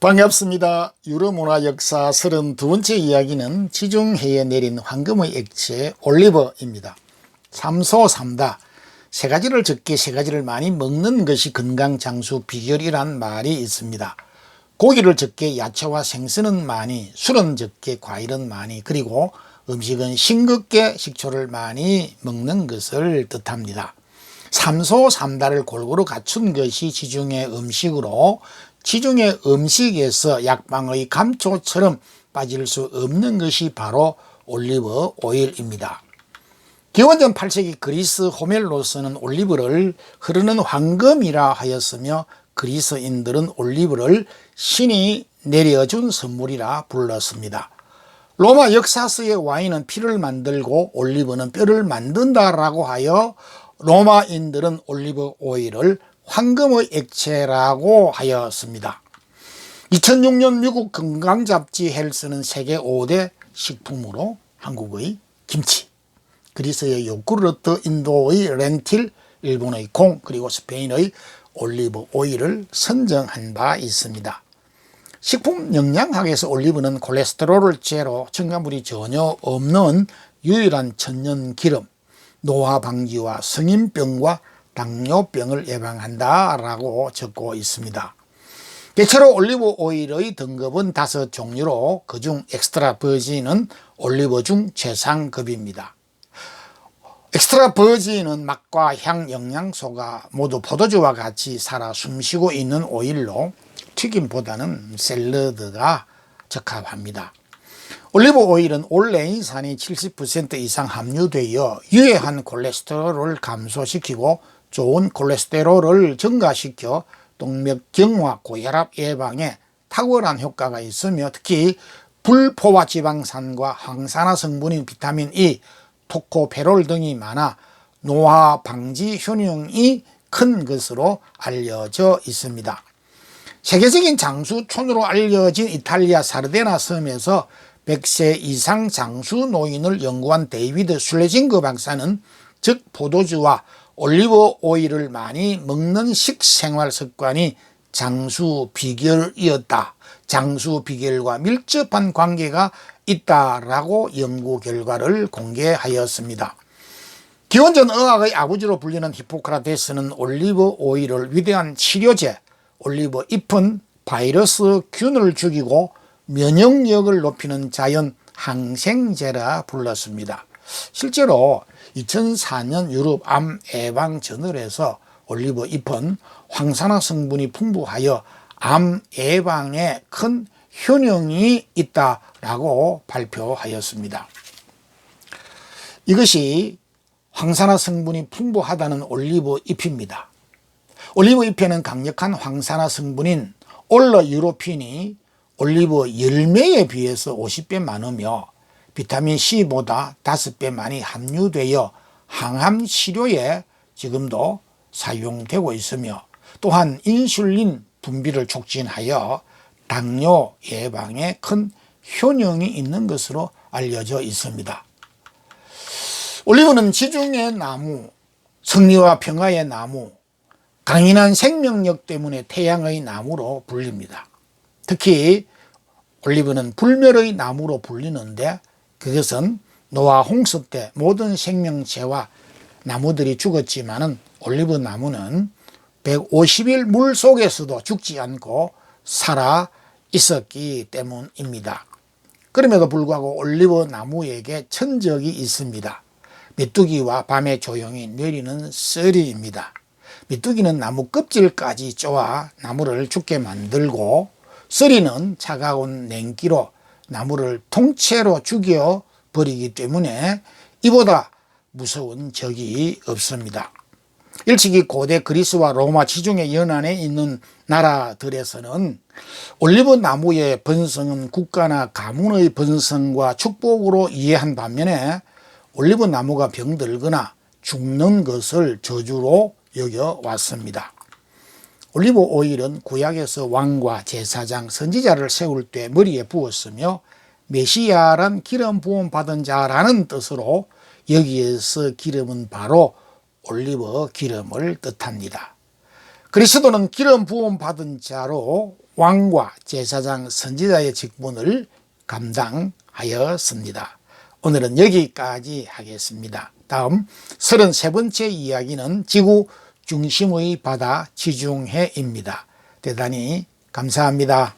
반갑습니다. 유럽문화 역사 32번째 이야기는 지중해에 내린 황금의 액체 올리버입니다. 삼소삼다 세 가지를 적게 세 가지를 많이 먹는 것이 건강 장수 비결이란 말이 있습니다. 고기를 적게 야채와 생선은 많이, 술은 적게 과일은 많이, 그리고 음식은 싱겁게 식초를 많이 먹는 것을 뜻합니다. 삼소 삼다를 골고루 갖춘 것이 지중해 음식으로 지중해 음식에서 약방의 감초처럼 빠질 수 없는 것이 바로 올리브 오일입니다. 기원전 8세기 그리스 호멜로스는 올리브를 흐르는 황금이라 하였으며 그리스인들은 올리브를 신이 내려준 선물이라 불렀습니다. 로마 역사서의 와인은 피를 만들고 올리브는 뼈를 만든다라고 하여 로마인들은 올리브 오일을 황금의 액체라고 하였습니다. 2006년 미국 건강잡지 헬스는 세계 5대 식품으로 한국의 김치, 그리스의 요구르트, 인도의 렌틸, 일본의 콩, 그리고 스페인의 올리브 오일을 선정한 바 있습니다. 식품 영양학에서 올리브는 콜레스테롤을 제로, 첨가물이 전혀 없는 유일한 천연 기름, 노화 방지와 성인병과 당뇨병을 예방한다라고 적고 있습니다. 대체로 올리브 오일의 등급은 다섯 종류로 그중 엑스트라 버진은 올리브 중 최상급입니다. 엑스트라 버진은 맛과 향, 영양소가 모두 포도주와 같이 살아 숨쉬고 있는 오일로 튀김보다는 샐러드가 적합합니다. 올리브 오일은 올레인산이 70% 이상 함유되어 유해한 콜레스테롤을 감소시키고 좋은 콜레스테롤을 증가시켜 동맥경화, 고혈압 예방에 탁월한 효과가 있으며 특히 불포화 지방산과 항산화 성분인 비타민 E, 토코페롤 등이 많아 노화 방지 효능이 큰 것으로 알려져 있습니다. 세계적인 장수촌으로 알려진 이탈리아 사르데나 섬에서 100세 이상 장수 노인을 연구한 데이비드 술레징그 박사는 즉 포도주와 올리브 오일을 많이 먹는 식생활 습관이 장수 비결이었다. 장수 비결과 밀접한 관계가 있다라고 연구 결과를 공개하였습니다. 기원전 의학의 아버지로 불리는 히포크라테스는 올리브 오일을 위대한 치료제, 올리브 잎은 바이러스 균을 죽이고 면역력을 높이는 자연 항생제라 불렀습니다. 실제로 2004년 유럽 암 예방 저널에서 올리브 잎은 황산화 성분이 풍부하여 암 예방에 큰 효능이 있다라고 발표하였습니다. 이것이 황산화 성분이 풍부하다는 올리브 잎입니다. 올리브 잎에는 강력한 황산화 성분인 올러 유로핀이 올리브 열매에 비해서 50배 많으며 비타민 C보다 5배 많이 함유되어 항암 치료에 지금도 사용되고 있으며 또한 인슐린 분비를 촉진하여 당뇨 예방에 큰 효능이 있는 것으로 알려져 있습니다. 올리브는 지중해 나무, 승리와 평화의 나무, 강인한 생명력 때문에 태양의 나무로 불립니다. 특히 올리브는 불멸의 나무로 불리는데 그것은 노아 홍수 때 모든 생명체와 나무들이 죽었지만은 올리브 나무는 150일 물 속에서도 죽지 않고 살아 있었기 때문입니다. 그럼에도 불구하고 올리브 나무에게 천적이 있습니다. 메뚜기와 밤에 조용히 내리는 쓰리입니다. 메뚜기는 나무 껍질까지 쪼아 나무를 죽게 만들고 쓰리는 차가운 냉기로 나무를 통째로 죽여 버리기 때문에 이보다 무서운 적이 없습니다. 일찍이 고대 그리스와 로마 지중해 연안에 있는 나라들에서는 올리브 나무의 번성은 국가나 가문의 번성과 축복으로 이해한 반면에 올리브 나무가 병들거나 죽는 것을 저주로 여겨 왔습니다. 올리브 오일은 구약에서 왕과 제사장, 선지자를 세울 때 머리에 부었으며 메시아란 기름 부음 받은 자라는 뜻으로 여기에서 기름은 바로 올리브 기름을 뜻합니다. 그리스도는 기름 부음 받은 자로 왕과 제사장, 선지자의 직분을 감당하였습니다. 오늘은 여기까지 하겠습니다. 다음 33번째 이야기는 지구 중심의 바다 지중해입니다. 대단히 감사합니다.